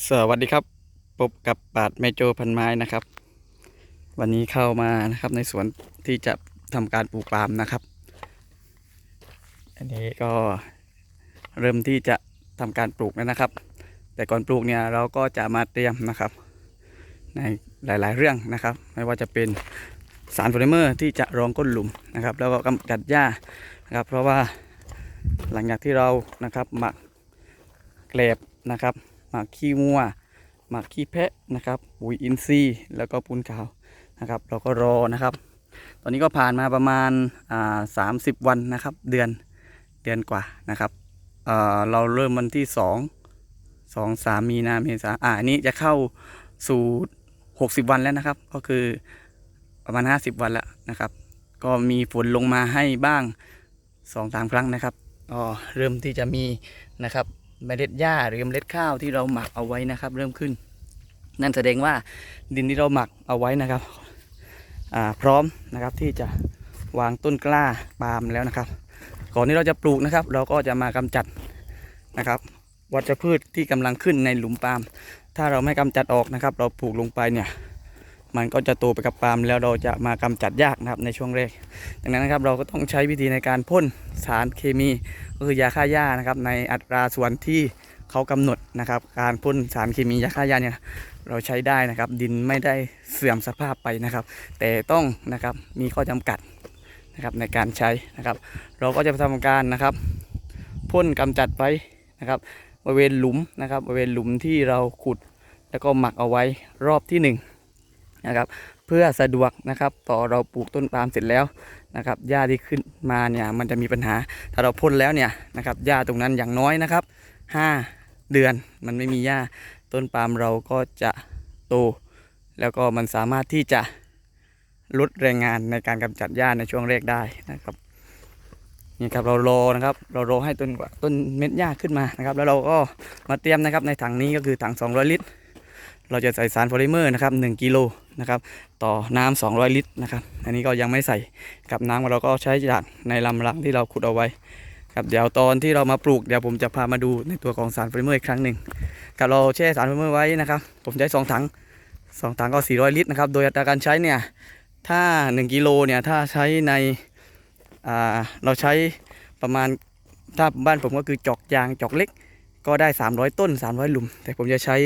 สวัสดีครับพบกับปาดเมโจพันไม้นะครับ วันนี้เข้ามานะครับในสวนที่จะทำการปลูกปาล์มนะครับ อันนี้ก็เริ่มที่จะทำการปลูกแล้วนะครับ แต่ก่อนปลูกเนี่ยเราก็จะมาเตรียมนะครับ ในหลาย ๆ เรื่องนะครับ ไม่ว่าจะเป็นสารโพลิเมอร์ที่จะรองก้นหลุมนะครับ แล้วก็กำจัดหญ้านะครับ เพราะว่าหลังจากที่เรานะครับหมักเกลบนะครับ หมักขี้วัวหมักขี้แพะนะครับปุ๋ยอินทรีย์แล้วก็ปูนขาวนะครับ เราก็รอนะครับ ตอนนี้ก็ผ่านมาประมาณอ่าสามสิบวันนะครับ เดือนเดือนกว่านะครับเอ่อเราเริ่มวันที่สองสองสามมีนาเมษาอ่าอันนี้จะเข้าสู่หกสิบวันแล้วนะครับ ก็คือประมาณห้าสิบวันแล้วนะครับ ก็มีฝนลงมาให้บ้างสองสามครั้งนะครับก็เริ่มที่จะมีนะครับ เมล็ดหญ้าหรือเมล็ดข้าวที่เราหมักเอาไว้นะครับ เริ่มขึ้น นั่นแสดงว่าดินที่เราหมักเอาไว้นะครับพร้อมนะครับที่จะวางต้นกล้าปาล์มแล้วนะครับ ก่อนที่เราจะปลูกนะครับ เราก็จะมากำจัดนะครับ วัชพืชที่กำลังขึ้นในหลุมปาล์มถ้าเราไม่กำจัดออกนะครับ เราปลูกลงไปเนี่ย มันก็จะโตไปกับปาล์มแล้วเราจะมากำจัดยากนะครับในช่วงแรกดังนั้นนะครับเราก็ต้องใช้วิธีในการพ่นสารเคมีก็คือยาฆ่าหญ้านะครับในอัตราส่วนที่เขากำหนดนะครับ การพ่นสารเคมียาฆ่าหญ้าเนี่ยเราใช้ได้นะครับ ดินไม่ได้เสื่อมสภาพไปนะครับ แต่ต้องนะครับมีข้อจำกัดนะครับในการใช้นะครับ เราก็จะทำการนะครับพ่นกำจัดไปนะครับบริเวณหลุมนะครับบริเวณหลุมที่เราขุดแล้วก็หมักเอาไว้รอบที่ห นะครับ เพื่อสะดวกนะครับต่อเราปลูกต้นปาล์มเสร็จแล้วนะครับหญ้าที่ขึ้นมาเนี่ยมันจะมีปัญหาถ้าเราพ่นแล้วเนี่ยนะครับหญ้าตรงนั้นอย่างน้อยนะครับ 5 เดือนมันไม่มีหญ้าต้นปาล์มเราก็จะโต แล้วก็มันสามารถที่จะลดแรงงานในการกำจัดหญ้าในช่วงแรกได้นะครับนี่ครับเรารอนะครับเรารอให้ต้นต้นเม็ดหญ้าขึ้นมานะครับ แล้วเราก็มาเตรียมนะครับในถังนี้ก็คือถัง 200 ลิตร เราจะใส่สารโพลิเมอร์นะครับ1กิโลนะครับต่อน้ำ200 ลิตรนะครับอันนี้ก็ยังไม่ใส่กับน้ำเราก็ใช้จากในลำรังที่เราขุดเอาไว้ครับเดี๋ยวตอนที่เรามาปลูกเดี๋ยวผมจะพามาดูในตัวของสารโพลิเมอร์อีกครั้งหนึ่งครับเราแช่สารโพลิเมอร์ไว้นะครับ ผมใช้สองถังสองถังก็ 400 ลิตรนะครับโดยอัตราการใช้เนี่ยถ้า 1กิโลเนี่ยถ้าใช้ในเราใช้ประมาณถ้าบ้านผมก็คือจอกยางจอกเล็ก ก็ได้ 300 ต้น 300 หลุม แต่ผมจะใช้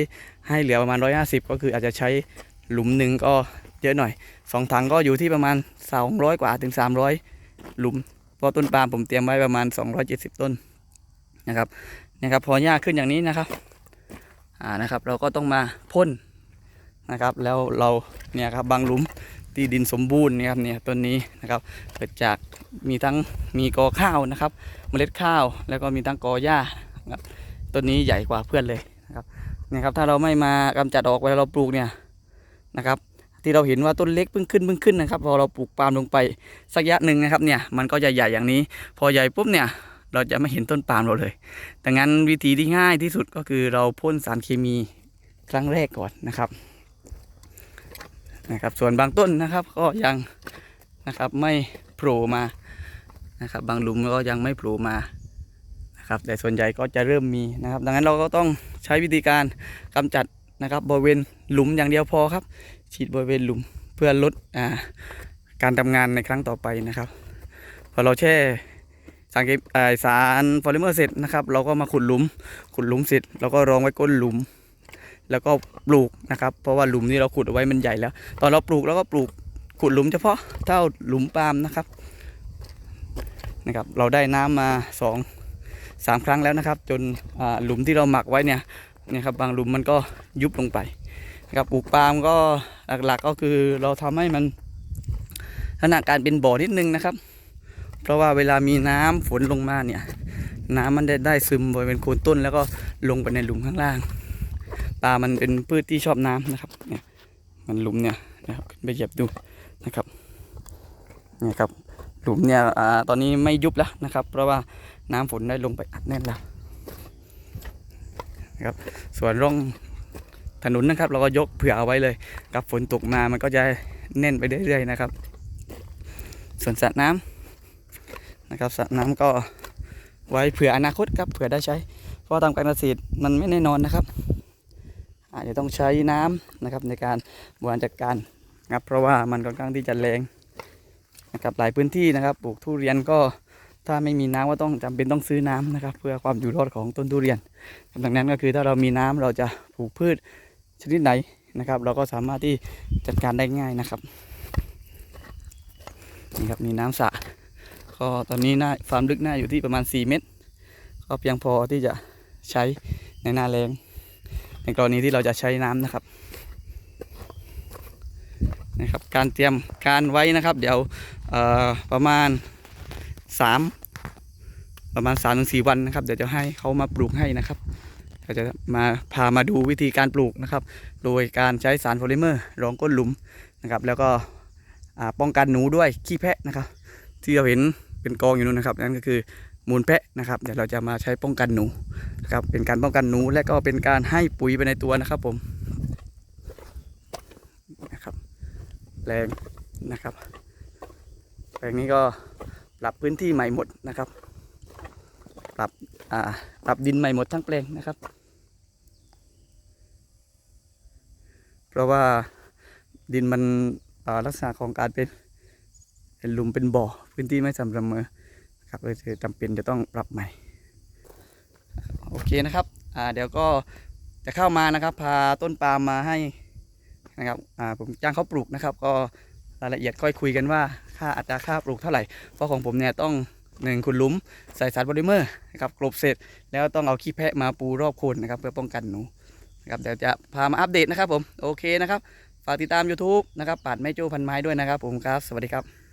ให้เหลือประมาณ 150 ก็คืออาจจะใช้หลุมหนึ่งก็เยอะหน่อยสองถังก็อยู่ที่ประมาณ 200 กว่าถึง 300 หลุมเพราะต้นปาล์มผมเตรียมไว้ประมาณ 270 ต้นนะครับนะครับพอหญ้าขึ้นอย่างนี้นะครับอ่านะครับ เราก็ต้องมาพ่นนะครับ แล้วเราเนี่ยครับบางหลุมที่ดินสมบูรณ์นี่ยครับเนี่ยต้นนี้นะครับเกิดจากมีทั้งมีกอข้าวนะครับ เมล็ดข้าวแล้วก็มีทั้งกอหญ้านะครับ ต้นนี้ใหญ่กว่าเพื่อนเลยนะครับเนี่ยครับถ้าเราไม่มากำจัดออกเวลาเราปลูกเนี่ยนะครับ ที่เราเห็นว่าต้นเล็กเพิ่งขึ้นเพิ่งขึ้นนะครับ พอเราปลูกปาล์มลงไปสักระยะหนึ่งนะครับเนี่ยมันก็จะใหญ่อย่างนี้ พอใหญ่ปุ๊บเนี่ยเราจะไม่เห็นต้นปาล์มเราเลยดังนั้นวิธีที่ง่ายที่สุดก็คือเราพ่นสารเคมีครั้งแรกก่อนนะครับนะครับ ส่วนบางต้นนะครับก็ยังนะครับไม่โผล่มานะครับ บางหลุมก็ยังไม่โผล่มา นะครับแต่ส่วนใหญ่ก็จะเริ่มมีนะครับ ดังนั้นเราก็ต้องใช้วิธีการกำจัดนะครับบริเวณหลุมอย่างเดียวพอครับ ฉีดบริเวณหลุมเพื่อลดอ่าการทำงานในครั้งต่อไปนะครับ พอเราแช่สารสารโพลิเมอร์เสร็จนะครับ เราก็มาขุดหลุม ขุดหลุมเสร็จเราก็รองไว้ก้นหลุม แล้วก็ปลูกนะครับ เพราะว่าหลุมนี้เราขุดเอาไว้มันใหญ่แล้ว ตอนเราปลูกเราก็ปลูกขุดหลุมเฉพาะเท่าหลุมปาล์มนะครับนะครับ เราได้น้ำมาสอง สามครั้งแล้วนะครับ จนหลุมที่เราหมักไว้เนี่ยนี่ยครับบางหลุมมันก็ยุบลงไปนะครับปลูกปาล์มก็หลักๆก็คือเราทำให้มันลักษณะการเป็นบ่อนิดนึงนะครับ เพราะว่าเวลามีน้ำฝนลงมาเนี่ยน้ำมันได้ได้ซึมบริเวณโคนต้น แล้วก็ลงไปในหลุมข้างล่าง ปลามันเป็นพืชที่ชอบน้ำนะครับเนี่ยมันหลุมเนี่ยนะครับขึ้นไปเหยียบดูนะครับเนี่ยครับหลุมเนี่ยอตอนนี้ไม่ยุบแล้วนะครับ เพราะว่า น้ำฝนได้ลงไปอัดแน่นแล้วนะครับส่วนร่องถนนนะครับ เราก็ยกเผื่อเอาไว้เลย กับฝนตกมามันก็จะแน่นไปเรื่อยๆนะครับ ส่วนสระน้ำนะครับสระน้ำก็ไว้เผื่ออนาคตครับเผื่อได้ใช้ เพราะทำการเกษตรมันไม่แน่นอนนะครับอาจจะต้องใช้น้ำนะครับในการบริหารจัดการครับเพราะว่ามันค่อนข้างที่จะแรงนะครับหลายพื้นที่นะครับปลูกทุเรียนก็ ถ้าไม่มีน้ำก็ต้องจำเป็นต้องซื้อน้ำนะครับ เพื่อความอยู่รอดของต้นทุเรียนดังนั้นก็คือถ้าเรามีน้ำเราจะปลูกพืชชนิดไหนนะครับ เราก็สามารถที่จัดการได้ง่ายนะครับนี่ครับมีน้ำสระก็ตอนนี้หน่าความลึกหน่าอยู่ที่ประมาณ 4 เมตร ก็เพียงพอที่จะใช้ในหน้าแรงในกรณีที่เราจะใช้น้ำนะครับนะครับ การเตรียมการไว้นะครับ เดี๋ยวประมาณ 3ประมาณ3-4ถึงสี่วันนะครับ เดี๋ยวจะให้เขามาปลูกให้นะครับเราจะมาพามาดูวิธีการปลูกนะครับ โดยการใช้สารโพลิเมอร์รองก้นหลุมนะครับ แล้วก็ป้องกันหนูด้วยขี้แพะนะครับ ที่เราเห็นเป็นกองอยู่นู้นนะครับนั่นก็คือมูลแพะนะครับ เดี๋ยวเราจะมาใช้ป้องกันหนูนะครับ เป็นการป้องกันหนูและก็เป็นการให้ปุ๋ยไปในตัวนะครับผมนะครับแปลงนะครับแปลงนี้ก็ ปรับพื้นที่ใหม่หมดนะครับ ปรับอ่าปรับดินใหม่หมดทั้งแปลงนะครับ เพราะว่าดินมันลักษณะของการเป็นเป็นหลุมเป็นบ่อ พื้นที่ไม่สำเสมอครับเลยจำเป็นจะต้องปรับใหม่โอเคนะครับอ่าเดี๋ยวก็จะเข้ามานะครับ พาต้นปาล์มมาให้นะครับอ่าผมจ้างเขาปลูกนะครับ ก็รายละเอียดค่อยคุยกันว่า ค่าอัตราค่าปลูกเท่าไหร่ เพราะของผมเนี่ยต้องหนึ่งขุดหลุมใส่สารโพลิเมอร์นะครับกลบเสร็จแล้วต้องเอาขี้แพะมาปูรอบโคนนะครับเพื่อป้องกันหนูนะครับเดี๋ยวจะพามาอัปเดตนะครับผมโอเคนะครับฝากติดตาม YouTube นะครับปาดแม่โจ้พันไม้ด้วยนะครับผมครับ สวัสดีครับ